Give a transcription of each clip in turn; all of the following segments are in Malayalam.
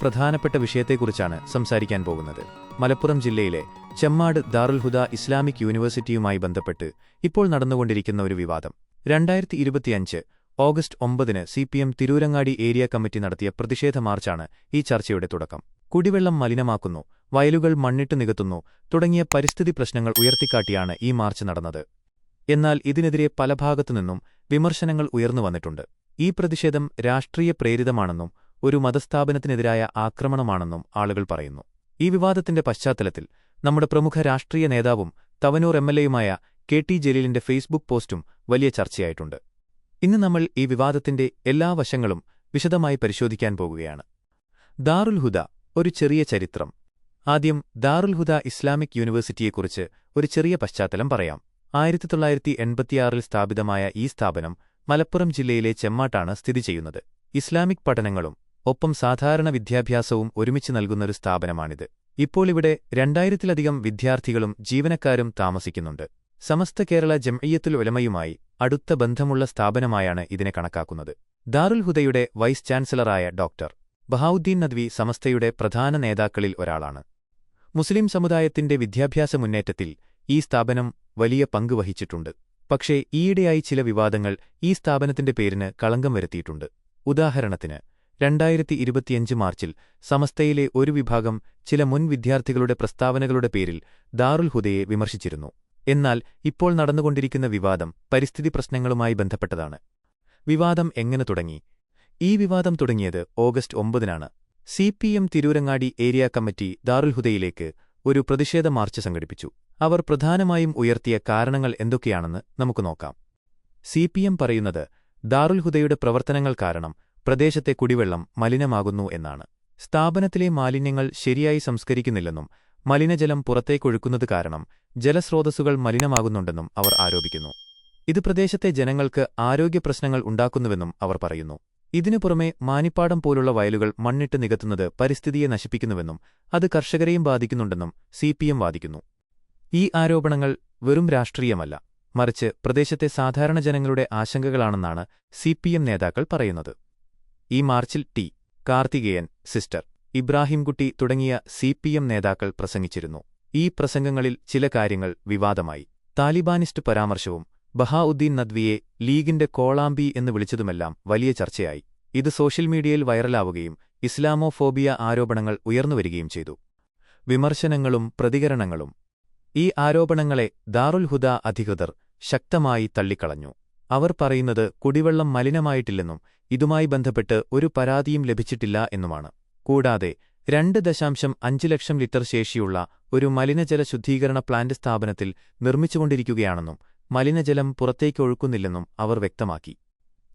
പ്രധാനപ്പെട്ട വിഷയത്തെക്കുറിച്ചാണ് സംസാരിക്കാൻ പോകുന്നത്. മലപ്പുറം ജില്ലയിലെ ചെമ്മാട് ദാറുൽ ഹുദ ഇസ്ലാമിക് യൂണിവേഴ്സിറ്റിയുമായി ബന്ധപ്പെട്ട് ഇപ്പോൾ നടന്നുകൊണ്ടിരിക്കുന്ന ഒരു വിവാദം. രണ്ടായിരത്തി ഇരുപത്തിയഞ്ച് ഓഗസ്റ്റ് ഒമ്പതിന് C P M Tirurangadi area committee നടത്തിയ പ്രതിഷേധ മാർച്ചാണ് ഈ ചർച്ചയുടെ തുടക്കം. കുടിവെള്ളം മലിനമാക്കുന്നു വയലുകൾ മണ്ണിട്ട് നികത്തുന്നു തുടങ്ങിയ പരിസ്ഥിതി പ്രശ്നങ്ങൾ ഉയർത്തിക്കാട്ടിയാണ് ഈ മാർച്ച് നടന്നത്. എന്നാൽ ഇതിനെതിരെ പല ഭാഗത്തുനിന്നും വിമർശനങ്ങൾ ഉയർന്നു വന്നിട്ടുണ്ട്. ഈ പ്രതിഷേധം രാഷ്ട്രീയ പ്രേരിതമാണെന്നും ഒരു മതസ്ഥാപനത്തിനെതിരായ ആക്രമണമാണെന്നും ആളുകൾ പറയുന്നു. ഈ വിവാദത്തിന്റെ പശ്ചാത്തലത്തിൽ നമ്മുടെ പ്രമുഖ രാഷ്ട്രീയ നേതാവും തവനൂർ എം എംഎൽഎയുമായ കെ ടി ജലീലിന്റെ ഫേസ്ബുക്ക് പോസ്റ്റും വലിയ ചർച്ചയായിട്ടുണ്ട്. ഇന്ന് നമ്മൾ ഈ വിവാദത്തിന്റെ എല്ലാ വശങ്ങളും വിശദമായി പരിശോധിക്കാൻ പോകുകയാണ്. ദാറുൽ ഹുദ ഒരു ചെറിയ ചരിത്രം. ആദ്യം ദാറുൽ ഹുദ ഇസ്ലാമിക് യൂണിവേഴ്സിറ്റിയെക്കുറിച്ച് ഒരു ചെറിയ പശ്ചാത്തലം പറയാം. ആയിരത്തി തൊള്ളായിരത്തി എൺപത്തിയാറിൽ സ്ഥാപിതമായ ഈ സ്ഥാപനം മലപ്പുറം ജില്ലയിലെ ചെമ്മാട്ടാണ് സ്ഥിതി ചെയ്യുന്നത്. ഇസ്ലാമിക് പഠനങ്ങളും ഒപ്പം സാധാരണ വിദ്യാഭ്യാസവും ഒരുമിച്ച് നൽകുന്നൊരു സ്ഥാപനമാണിത്. ഇപ്പോൾ ഇവിടെ രണ്ടായിരത്തിലധികം വിദ്യാർത്ഥികളും ജീവനക്കാരും താമസിക്കുന്നുണ്ട്. സമസ്ത കേരള ജംഇയ്യത്തുൽ ഉലമയുമായി അടുത്ത ബന്ധമുള്ള സ്ഥാപനമായാണ് ഇതിനെ കണക്കാക്കുന്നത്. ദാറുൽ ഹുദയുടെ വൈസ് ചാൻസലറായ ഡോക്ടർ ബഹാവുദ്ദീൻ നദ്വി സമസ്തയുടെ പ്രധാന നേതാക്കളിൽ ഒരാളാണ്. മുസ്ലിം സമുദായത്തിന്റെ വിദ്യാഭ്യാസ മുന്നേറ്റത്തിൽ ഈ സ്ഥാപനം വലിയ പങ്ക് വഹിച്ചിട്ടുണ്ട്. പക്ഷേ ഈയിടെയായി ചില വിവാദങ്ങൾ ഈ സ്ഥാപനത്തിന്റെ പേരിന് കളങ്കം വരുത്തിയിട്ടുണ്ട്. ഉദാഹരണത്തിന് രണ്ടായിരത്തി ഇരുപത്തിയഞ്ച് മാർച്ചിൽ സമസ്തയിലെ ഒരു വിഭാഗം ചില മുൻ വിദ്യാർത്ഥികളുടെ പ്രസ്താവനകളുടെ പേരിൽ ദാറുൽ ഹുദയെ വിമർശിച്ചിരുന്നു. എന്നാൽ ഇപ്പോൾ നടന്നുകൊണ്ടിരിക്കുന്ന വിവാദം പരിസ്ഥിതി പ്രശ്നങ്ങളുമായി ബന്ധപ്പെട്ടതാണ്. വിവാദം എങ്ങനെ തുടങ്ങി? ഈ വിവാദം തുടങ്ങിയത് August ഒമ്പതിനാണ്. C P M Tirurangadi area committee Darul ഹുദയിലേക്ക് ഒരു പ്രതിഷേധ മാർച്ച് സംഘടിപ്പിച്ചു. അവർ പ്രധാനമായും ഉയർത്തിയ കാരണങ്ങൾ എന്തൊക്കെയാണെന്ന് നമുക്ക് നോക്കാം. സി പി എം പറയുന്നത് ദാറുൽ ഹുദയുടെ പ്രവർത്തനങ്ങൾ കാരണം പ്രദേശത്തെ കുടിവെള്ളം മലിനമാകുന്നു എന്നാണ്. സ്ഥാപനത്തിലെ മാലിന്യങ്ങൾ ശരിയായി സംസ്കരിക്കുന്നില്ലെന്നും മലിനജലം പുറത്തേക്കൊഴുക്കുന്നത് കാരണം ജലസ്രോതസ്സുകൾ മലിനമാകുന്നുണ്ടെന്നും അവർ ആരോപിക്കുന്നു. ഇത് പ്രദേശത്തെ ജനങ്ങൾക്ക് ആരോഗ്യപ്രശ്നങ്ങൾ ഉണ്ടാക്കുന്നുവെന്നും അവർ പറയുന്നു. ഇതിനു പുറമെ മാനിപ്പാടം പോലുള്ള വയലുകൾ മണ്ണിട്ട് നികത്തുന്നത് പരിസ്ഥിതിയെ നശിപ്പിക്കുന്നുവെന്നും അത് കർഷകരെയും ബാധിക്കുന്നുണ്ടെന്നും സിപിഎം വാദിക്കുന്നു. ഈ ആരോപണങ്ങൾ വെറും രാഷ്ട്രീയമല്ല മറിച്ച് പ്രദേശത്തെ സാധാരണ ജനങ്ങളുടെ ആശങ്കകളാണെന്നാണ് സിപിഎം നേതാക്കൾ പറയുന്നത്. ഈ മാർച്ചിൽ ടി. കാർത്തികേയൻ സിസ്റ്റർ ഇബ്രാഹിംകുട്ടി തുടങ്ങിയ സി നേതാക്കൾ പ്രസംഗിച്ചിരുന്നു. ഈ പ്രസംഗങ്ങളിൽ ചില കാര്യങ്ങൾ വിവാദമായി. താലിബാനിസ്റ്റ് പരാമർശവും ബഹാഉദ്ദീൻ നദ്വിയെ ലീഗിന്റെ കോളാമ്പി എന്ന് വിളിച്ചതുമെല്ലാം വലിയ ചർച്ചയായി. ഇത് സോഷ്യൽ മീഡിയയിൽ വൈറലാവുകയും ഇസ്ലാമോഫോബിയ ആരോപണങ്ങൾ ഉയർന്നുവരികയും ചെയ്തു. വിമർശനങ്ങളും പ്രതികരണങ്ങളും. ഈ ആരോപണങ്ങളെ ദാറുൽ ഹുദ അധികൃതർ ശക്തമായി തള്ളിക്കളഞ്ഞു. അവർ പറയുന്നത് കുടിവെള്ളം മലിനമായിട്ടില്ലെന്നും ഇതുമായി ബന്ധപ്പെട്ട് ഒരു പരാതിയും ലഭിച്ചിട്ടില്ല എന്നുമാണ്. കൂടാതെ രണ്ട് ദശാംശം അഞ്ച് ലക്ഷം ലിറ്റർ ശേഷിയുള്ള ഒരു മലിനജല ശുദ്ധീകരണ പ്ലാന്റ് സ്ഥാപനത്തിൽ നിർമ്മിച്ചുകൊണ്ടിരിക്കുകയാണെന്നും മലിനജലം പുറത്തേക്ക് ഒഴുക്കുന്നില്ലെന്നും അവർ വ്യക്തമാക്കി.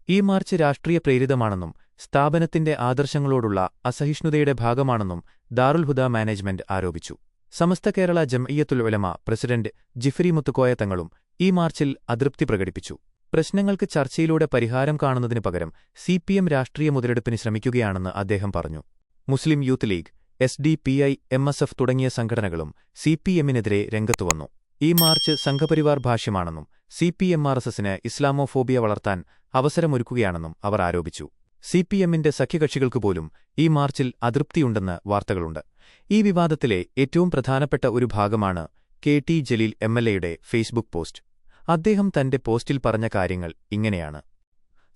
ഈ മാർച്ച് രാഷ്ട്രീയ പ്രേരിതമാണെന്നും സ്ഥാപനത്തിന്റെ ആദർശങ്ങളോടുള്ള അസഹിഷ്ണുതയുടെ ഭാഗമാണെന്നും ദാറുൽ ഹുദ മാനേജ്മെന്റ് ആരോപിച്ചു. സമസ്ത കേരള ജംഇയ്യത്തുൽ ഉലമ പ്രസിഡന്റ് ജിഫ്രി മുത്തുക്കോയ തങ്ങളും ഈ മാർച്ചിൽ അതൃപ്തി പ്രകടിപ്പിച്ചു. പ്രശ്നങ്ങൾക്ക് ചർച്ചയിലൂടെ പരിഹാരം കാണുന്നതിന് പകരം സി പി എം രാഷ്ട്രീയ മുതലെടുപ്പിന് ശ്രമിക്കുകയാണെന്ന് അദ്ദേഹം പറഞ്ഞു. Muslim Youth League S D P I M S F തുടങ്ങിയ സംഘടനകളും സി പി എമ്മിനെതിരെ രംഗത്തുവന്നു ഈ മാർച്ച് സംഘപരിവാർ ഭാഷ്യമാണെന്നും C P M R S S Islamophobia വളർത്താൻ അവസരമൊരുക്കുകയാണെന്നും അവർ ആരോപിച്ചു. സി പി എമ്മിന്റെ സഖ്യകക്ഷികൾക്കുപോലും ഈ മാർച്ചിൽ അതൃപ്തിയുണ്ടെന്ന് വാർത്തകളുണ്ട്. ഈ വിവാദത്തിലെ ഏറ്റവും പ്രധാനപ്പെട്ട ഒരു ഭാഗമാണ് K T Jaleel M L എയുടെ ഫേസ്ബുക്ക് പോസ്റ്റ്. അദ്ദേഹം തന്റെ പോസ്റ്റിൽ പറഞ്ഞ കാര്യങ്ങൾ ഇങ്ങനെയാണ്.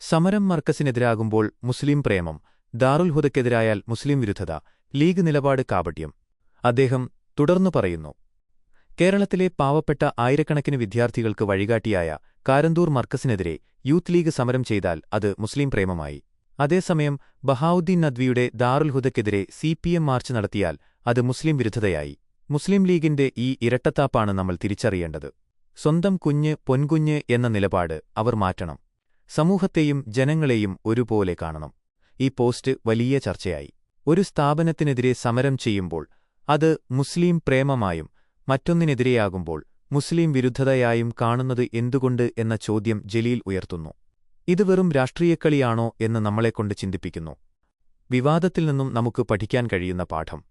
സമരം മർക്കസിനെതിരാകുമ്പോൾ മുസ്ലിം പ്രേമം ദാറുൽ ഹുദക്കെതിരായാൽ മുസ്ലിം വിരുദ്ധത ലീഗ് നിലപാട് കാപട്യം. അദ്ദേഹം തുടർന്നു പറയുന്നു കേരളത്തിലെ പാവപ്പെട്ട ആയിരക്കണക്കിന് വിദ്യാർത്ഥികൾക്ക് വഴികാട്ടിയായ കാരന്തൂർ മർക്കസിനെതിരെ യൂത്ത് ലീഗ് സമരം ചെയ്താൽ അത് മുസ്ലിം പ്രേമമായി. അതേസമയം ബഹാവുദ്ദീൻ നദ്വിയുടെ ദാറുൽ ഹുദക്കെതിരെ സി പി എം മാർച്ച് നടത്തിയാൽ അത് മുസ്ലിം വിരുദ്ധതയായി. മുസ്ലിം ലീഗിന്റെ ഈ ഇരട്ടത്താപ്പാണ് നമ്മൾ തിരിച്ചറിയേണ്ടത്. സ്വന്തം കുഞ്ഞ് പൊൻകുഞ്ഞ് എന്ന നിലപാട് അവർ മാറ്റണം. സമൂഹത്തെയും ജനങ്ങളെയും ഒരുപോലെ കാണണം. ഈ പോസ്റ്റ് വലിയ ചർച്ചയായി. ഒരു സ്ഥാപനത്തിനെതിരെ സമരം ചെയ്യുമ്പോൾ അത് മുസ്ലിം പ്രേമമായും മറ്റൊന്നിനെതിരെയാകുമ്പോൾ മുസ്ലിം വിരുദ്ധതയായും കാണുന്നത് എന്തുകൊണ്ട് എന്ന ചോദ്യം ജലീൽ ഉയർത്തുന്നു. ഇത് വെറും രാഷ്ട്രീയക്കളിയാണോ എന്ന് നമ്മളെക്കൊണ്ട് ചിന്തിപ്പിക്കുന്നു. വിവാദത്തിൽ നിന്നും നമുക്ക് പഠിക്കാൻ കഴിയുന്ന പാഠം.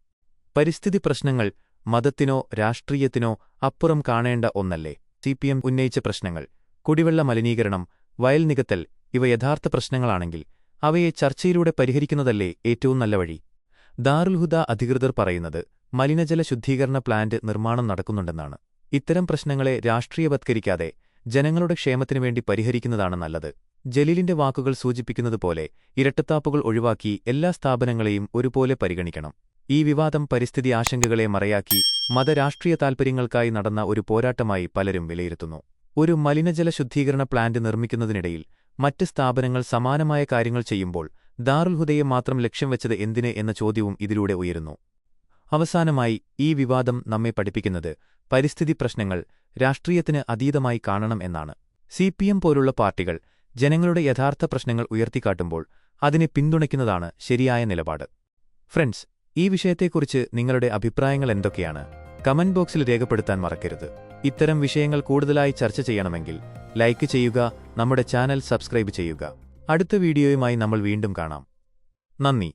പരിസ്ഥിതി പ്രശ്നങ്ങൾ മതത്തിനോ രാഷ്ട്രീയത്തിനോ അപ്പുറം കാണേണ്ട ഒന്നല്ലേ? സിപിഎം ഉന്നയിച്ച പ്രശ്നങ്ങൾ കുടിവെള്ള മലിനീകരണം വയൽ നികത്തൽ ഇവ യഥാർത്ഥ പ്രശ്നങ്ങളാണെങ്കിൽ അവയെ ചർച്ചയിലൂടെ പരിഹരിക്കുന്നതല്ലേ ഏറ്റവും നല്ല വഴി. ദാറുൽഹുദ അധികൃതർ പറയുന്നത് മലിനജല ശുദ്ധീകരണ പ്ലാന്റ് നിർമ്മാണം നടക്കുന്നുണ്ടെന്നാണ്. ഇത്തരം പ്രശ്നങ്ങളെ രാഷ്ട്രീയവത്കരിക്കാതെ ജനങ്ങളുടെ ക്ഷേമത്തിനു വേണ്ടി പരിഹരിക്കുന്നതാണ് നല്ലത്. ജലീലിന്റെ വാക്കുകൾ സൂചിപ്പിക്കുന്നതുപോലെ ഇരട്ടത്താപ്പുകൾ ഒഴിവാക്കി എല്ലാ സ്ഥാപനങ്ങളെയും ഒരുപോലെ പരിഗണിക്കണം. ഈ വിവാദം പരിസ്ഥിതി ആശങ്കകളെ മറയാക്കി മതരാഷ്ട്രീയ താൽപര്യങ്ങൾക്കായി നടന്ന ഒരു പോരാട്ടമായി പലരും വിലയിരുത്തുന്നു. ഒരു മലിനജല ശുദ്ധീകരണ പ്ലാന്റ് നിർമ്മിക്കുന്നതിനിടയിൽ മറ്റ് സ്ഥാപനങ്ങൾ സമാനമായ കാര്യങ്ങൾ ചെയ്യുമ്പോൾ ദാറുൽഹുദയെ മാത്രം ലക്ഷ്യം വെച്ചത് എന്തിന് എന്ന ചോദ്യവും ഇതിലൂടെ ഉയരുന്നു. അവസാനമായി ഈ വിവാദം നമ്മെ പഠിപ്പിക്കുന്നത് പരിസ്ഥിതി പ്രശ്നങ്ങൾ രാഷ്ട്രീയത്തിന് അതീതമായി കാണണം എന്നാണ്. സി പോലുള്ള പാർട്ടികൾ ജനങ്ങളുടെ യഥാർത്ഥ പ്രശ്നങ്ങൾ ഉയർത്തിക്കാട്ടുമ്പോൾ അതിനെ പിന്തുണയ്ക്കുന്നതാണ് ശരിയായ നിലപാട്. ഫ്രണ്ട്സ് ഈ വിഷയത്തെക്കുറിച്ച് നിങ്ങളുടെ അഭിപ്രായങ്ങൾ എന്തൊക്കെയാണ്? കമന്റ് ബോക്സിൽ രേഖപ്പെടുത്താൻ മറക്കരുത്. ഇത്തരം വിഷയങ്ങൾ കൂടുതലായി ചർച്ച ചെയ്യണമെങ്കിൽ ലൈക്ക് ചെയ്യുക നമ്മുടെ ചാനൽ സബ്സ്ക്രൈബ് ചെയ്യുക. അടുത്ത വീഡിയോയുമായി നമ്മൾ വീണ്ടും കാണാം. നന്ദി.